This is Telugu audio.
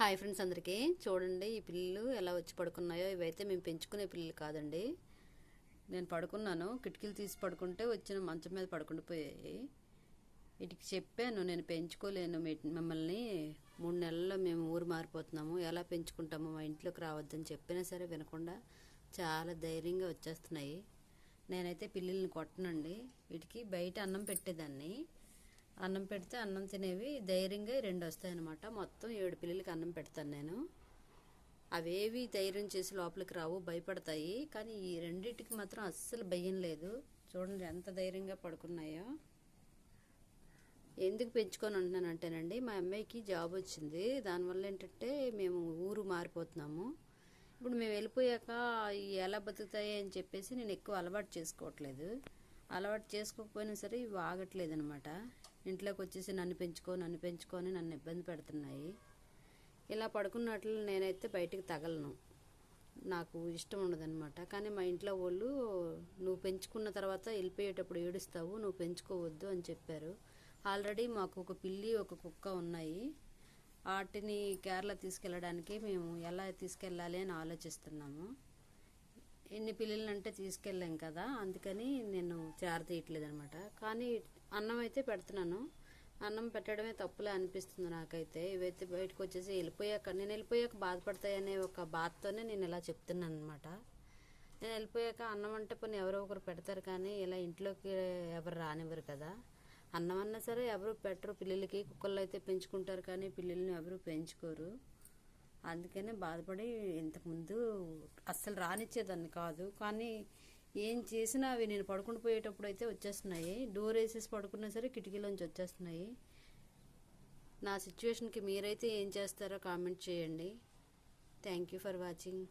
హాయ్ ఫ్రెండ్స్ అందరికీ. చూడండి ఈ పిల్లలు ఎలా వచ్చి పడుకున్నాయో ఇవైతే మేము పెంచుకునే పిల్లలు కాదండి. నేను పడుకున్నాను. కిటికీలు తీసి పడుకుంటే వచ్చిన మంచం మీద పడుకుండిపోయాయి వీటికి చెప్పాను నేను పెంచుకోలేను మీ- మిమ్మల్ని. మూడు నెలల్లో మేము ఊరు మారిపోతున్నాము. ఎలా పెంచుకుంటాము? మా ఇంట్లోకి రావద్దని చెప్పినా సరే వినకుండా చాలా ధైర్యంగా వచ్చేస్తున్నాయి. నేనైతే పిల్లల్ని కొట్టనండి. వీటికి బయట అన్నం పెట్టేదాన్ని. అన్నం పెడితే అన్నం తినేవి ధైర్యంగా రెండు రెండు వస్తాయన్నమాట. మొత్తం ఏడు పిల్లలకి అన్నం పెడతాను నేను. అవేవి ధైర్యం చేసి లోపలికి రావు భయపడతాయి. కానీ ఈ రెండింటికి మాత్రం అస్సలు భయం లేదు. చూడండి ఎంత ధైర్యంగా పడుకున్నాయో. ఎందుకు పెంచుకొని ఉంటున్నానంటేనండి మా అమ్మాయికి జాబ్ వచ్చింది. దానివల్ల ఏంటంటే మేము ఊరు మారిపోతున్నాము. ఇప్పుడు మేము వెళ్ళిపోయాక ఎలా బతుకుతాయి అని చెప్పేసి నేను ఎక్కువ అలవాటు చేసుకోవట్లేదు. అలవాటు చేసుకోకపోయినా సరే ఇవి ఆగట్లేదు అనమాట ఇంట్లోకి వచ్చేసి నన్ను పెంచుకో నన్ను పెంచుకొని నన్ను ఇబ్బంది పెడుతున్నాయి. ఇలా పడుకున్నట్లు నేనైతే బయటికి తగలను. నాకు ఇష్టం ఉండదన్నమాట కానీ మా ఇంట్లో వాళ్ళు నువ్వు పెంచుకున్న తర్వాత వెళ్ళిపోయేటప్పుడు ఏడుస్తావు నువ్వు పెంచుకోవద్దు అని చెప్పారు. ఆల్రెడీ మాకు ఒక పిల్లి ఒక కుక్క ఉన్నాయి. వాటిని కేరళ తీసుకెళ్ళడానికి మేము ఎలా తీసుకెళ్ళాలి అని ఆలోచిస్తున్నాము. ఎన్ని పిల్లలు అంటే తీసుకెళ్ళాం కదా అందుకని నేను చేరతీయట్లేదు అనమాట కానీ అన్నం అయితే పెడుతున్నాను. అన్నం పెట్టడమే తప్పులే అనిపిస్తుంది నాకైతే. ఇవైతే బయటకు వచ్చేసి వెళ్ళిపోయాక నేను వెళ్ళిపోయాక బాధపడతాయనే ఒక బాధతోనే నేను ఇలా చెప్తున్నాను అనమాట నేను వెళ్ళిపోయాక అన్నం అంటే పని ఎవరో ఒకరు పెడతారు కానీ ఇలా ఇంట్లోకి ఎవరు రానివ్వరు కదా. అన్నం అన్నా సరే ఎవరు పెట్టరు. పిల్లలకి కుక్కలు అయితే పెంచుకుంటారు కానీ పిల్లల్ని ఎవరు పెంచుకోరు. అందుకనే బాధపడి ఇంతకుముందు అస్సలు రానిచ్చేదాన్ని కాదు. కానీ ఏం చేసినా అవి నేను పడుకుని పోయేటప్పుడు అయితే వచ్చేస్తున్నాయి. డోర్ వేసేసి పడుకున్నా సరే కిటికీలోంచి వచ్చేస్తున్నాయి. నా సిచ్యువేషన్కి మీరైతే ఏం చేస్తారో కామెంట్ చేయండి. Thank you for watching.